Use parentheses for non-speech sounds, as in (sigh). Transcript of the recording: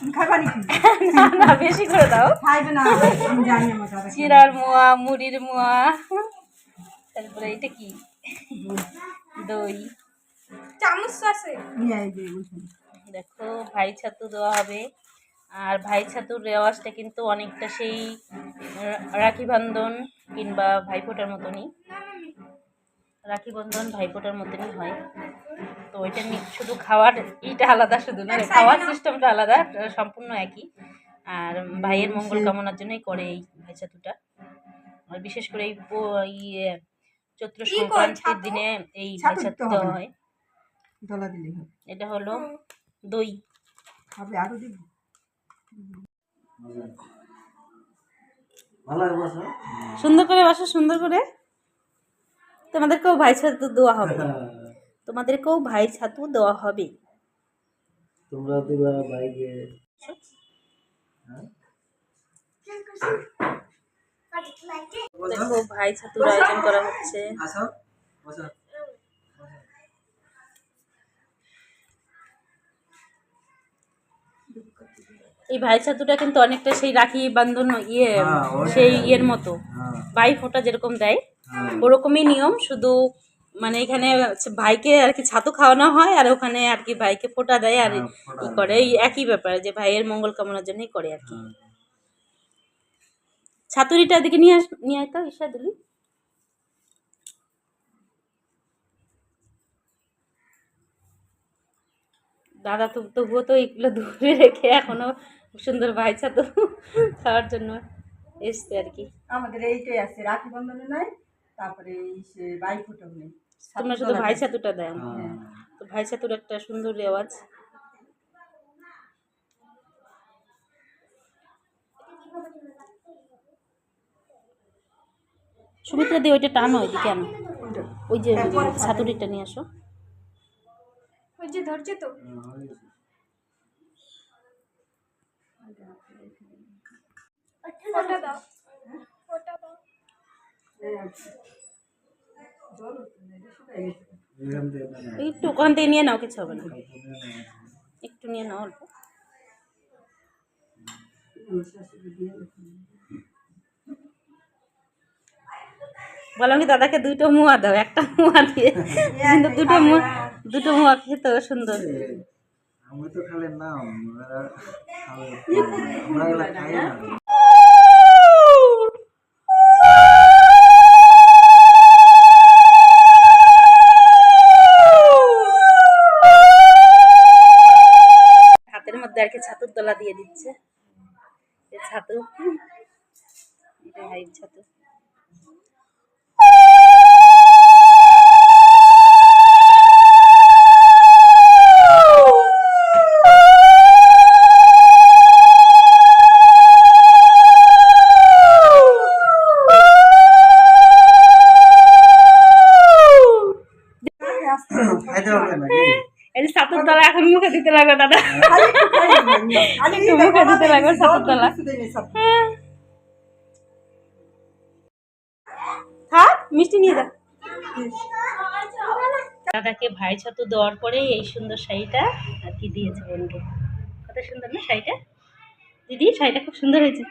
না না বেশি করে দাও। খাইবে না আমি জানি আমার দাদা চিরার মোয়া মুড়ির মোয়া। তারপরে এটা কি? দই। চামচ আছে। দেখো ভাই ছাতু দেওয়া হবে। আর ভাই ছাতুর রেওয়াজটা কিন্তু অনেকটা সেই রাখি বন্ধন কিংবা ভাইফোঁটার মতনই। রাখি বন্ধন ভাইফোঁটার মতনই হয়। ওইটা নি- শুধু খাওয়ার ইটা আলাদা শুধু না খাওয়ার সিস্টেমটা আলাদা সম্পূর্ণ একই। আর ভাইয়ের মঙ্গল কামনার জন্যই করে এই ভাই ছাতুটা। আর বিশেষ করে এই ইয়ে চৈত্র সংক্রান্তির দিনে এই ভাই ছাতু ছাতু দেওয়া হয়। দলা দিলে হবে। এটা হলো দই। আরও দিব। ভালো হবে বসো সুন্দর করে বসো সুন্দর করে। তোমাদেরকেও ভাই ছাতু দেওয়া হবে। (laughs) তোমাদেরকেও ভাই ছাতু দেওয়া হবে। তোমরা দিবা বাইকে? দেখো ভাই ছাতুর আয়োজন করা হচ্ছে। এই ভাই ছাতুটা কিন্তু অনেকটা সেই রাখি বান্ধন ইয়ে হ্যাঁ, সেই ইয়ের মতো। হ্যাঁ। ভাই ফোঁটা যেরকম দেয় হ্যাঁ। ওরকমই নিয়ম শুধু মানে এখানে ভাইকে আর কি ছাতু খাওয়ানো হয় আর ওখানে আর কি ভাইকে ফোঁটা দেয় আর হ্যাঁ, ই করে। এই একই ব্যাপার যে ভাইয়ের মঙ্গল কামনার জন্যই করে আর কি। হ্যাঁ। ছাতুরিটা এদিকে নিয়ে আস নিয়ে আয় তো ঈশা দিলি। দাদা তো তবুও তো এগুলো দূরে রেখে এখনও সুন্দর ভাই ছাতু খাওয়ার জন্য এসছে আর কি। আমাদের এইটাই আছে রাখি বন্ধনে নাই তারপরে এই সে বাই ফুটাও নেই। তোমরা শুধু ভাই ছাতুটা দেয় হ্যাঁ। তো ভাই ছাতুর একটা সুন্দর রেওয়াজ। সুমিত্রা দিয়ে ওইটা টানো ওইদিকে আনো। ওই যে ছাতুরিটা নিয়ে আসো। ওই যে ধরছে তো। হ্যাঁ, হয়ে। ওটা দাও। ওটা দাও না, একটু ওখান থেকে নিয়ে নাও, কিছু হবে না। একটু নিয়ে নাও অল্প। বললাম কি দাদাকে দুটো মুয়া দাও, একটা মুয়া দিয়ে। কিন্তু দুটো মুয়া দুটো মুয়া খেতে সুন্দর। আমি তো খালি আমরা না। হাতের আর কি ছাতুর দলা দিয়ে দিচ্ছে। এই ছাতু। এটা ভাইয়ের ছাতু। খাইতে হবে। নাকি এই যে এখন মুখে দিতে দাদা। মুখে দিতে লাগল ছাতুর দলা থাক মিষ্টি নিয়ে যা। দাদাকে ভাই ছাতু দেওয়ার পরে এই সুন্দর শাড়িটা আর কি দিয়েছে বোনকে কত সুন্দর না শাড়িটা? দিদি শাড়িটা খুব সুন্দর হয়েছে।